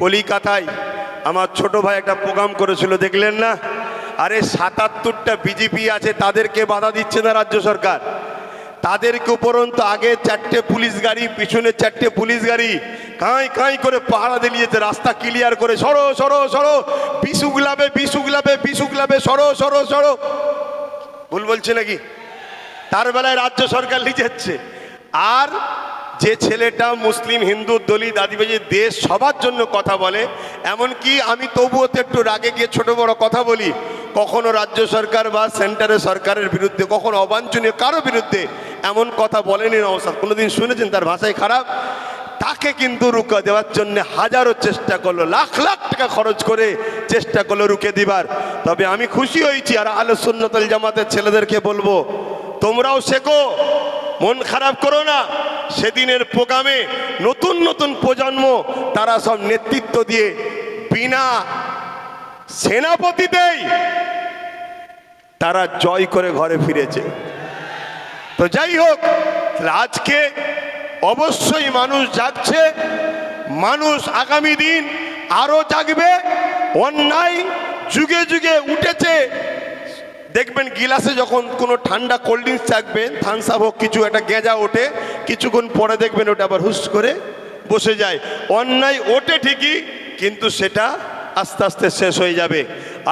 কলিকাতায় আমার ছোট ভাই একটা প্রোগ্রাম করেছিল, দেখলেন না? আরে, সাতাত্তরটা বিজেপি আছে, তাদেরকে বাধা দিচ্ছে না রাজ্য সরকার। তাদেরকে উপরন্ত আগে চারটে পুলিশ গাড়ি, পিছনে চারটে পুলিশ গাড়ি, কাঁই কাঁই করে পাহারা দিলিয়েছে, রাস্তা ক্লিয়ার করে, সরো সরো সরো বিশুগুলাবে বিশুগুলাবে বিশুগুলাবে সরো সরো সরো। ভুল বলছে নাকি? তার বেলায় রাজ্য সরকার লিখেছে আর যে ছেলেটা মুসলিম, হিন্দু, দলিত, আদিবাসী দেশ সবার জন্য কথা বলে, এমনকি আমি তবুও তো একটু রাগে গিয়ে ছোট বড় কথা বলি, কখনো রাজ্য সরকার বা সেন্টারের সরকারের বিরুদ্ধে, কখনো অবাঞ্ছনীয় কারও বিরুদ্ধে এমন কথা বলেনি নওসাদ কোনোদিন শুনেছেন তার ভাষায় খারাপ? তাকে কিন্তু রুকা দেওয়ার জন্য হাজারো চেষ্টা করল, লাখ লাখ টাকা খরচ করে চেষ্টা করল রুকে দিবার। তবে আমি খুশি হয়েছি আর আলো সুন্নতল জামাতের ছেলেদেরকে বলব, তোমরাও শেখো, মন খারাপ করো না। সেদিনের প্রোগ্রামে নতুন নতুন প্রজন্ম, তারা সব নেতৃত্ব দিয়ে বিনা সেনাপতিতেই তারা জয় করে ঘরে ফিরেছে। তো যাই হোক, আজকে অবশ্যই মানুষ যাচ্ছে মানুষ আগামী দিন আরও জাগবে, অন্যায় যুগে যুগে উঠেছে। দেখবেন গিলাসে যখন কোনো ঠান্ডা কোল্ড ড্রিঙ্কস থাকবেন আপ হোক, কিছু একটা গেঁজা ওঠে, কিছুক্ষণ পরে দেখবেন ওটা আবার হুস করে বসে যায়। অন্যায় ওঠে ঠিকই, কিন্তু সেটা আস্তে আস্তে শেষ হয়ে যাবে।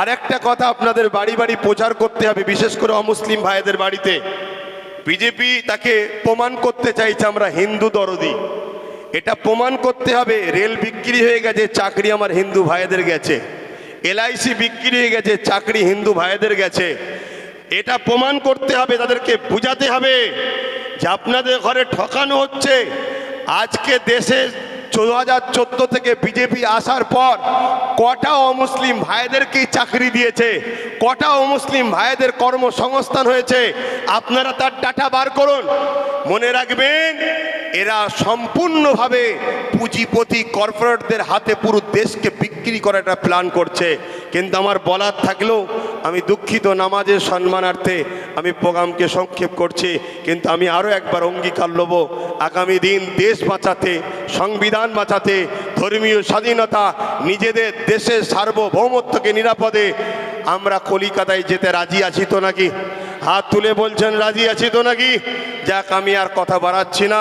আর একটা কথা আপনাদের বাড়ি বাড়ি প্রচার করতে হবে, বিশেষ করে অমুসলিম ভাইদের বাড়িতে। বিজেপি তাকে প্রমাণ করতে চাইছে আমরা হিন্দু দরদি। এটা প্রমাণ করতে হবে, রেল বিক্রি হয়ে গেছে, চাকরি আমার হিন্দু ভাইদের গেছে। এলআইসি বিক্রি হয়ে গেছে, চাকরি হিন্দু ভাইদের গেছে। এটা প্রমাণ করতে হবে, তাদেরকে বুঝাতে হবে যে আপনাদের ঘরে ঠকানো হচ্ছে। আজকে দেশে দু হাজার চোদ্দ থেকে বিজেপি আসার পর কটা অমুসলিম ভাইদেরকেই চাকরি দিয়েছে, কটা অমুসলিম ভাইদের কর্মসংস্থান হয়েছে, আপনারা তার ডাটা বার করুন। মনে রাখবেন এরা সম্পূর্ণভাবে পুঁজিপতি কর্পোরেটদের হাতে পুরো দেশকে বিক্রি করার একটা প্ল্যান করছে। কিন্তু আমার বলার থাকলেও আমি দুঃখিত নামাজের সম্মানার্থে আমি প্রোগ্রামকে সংক্ষেপ করছি। কিন্তু আমি আরও একবার অঙ্গীকার নেব আগামী দিন দেশ বাঁচাতে, সংবিধান বাঁচাতে, ধর্মীয় স্বাধীনতা, নিজেদের দেশের সার্বভৌমত্বকে নিরাপদে আমরা কলিকাতায় যেতে রাজি আছি তো নাকি? হাত তুলে বলছেন রাজি আছি তো নাকি? যাক, আমি আর কথা বাড়াচ্ছি না।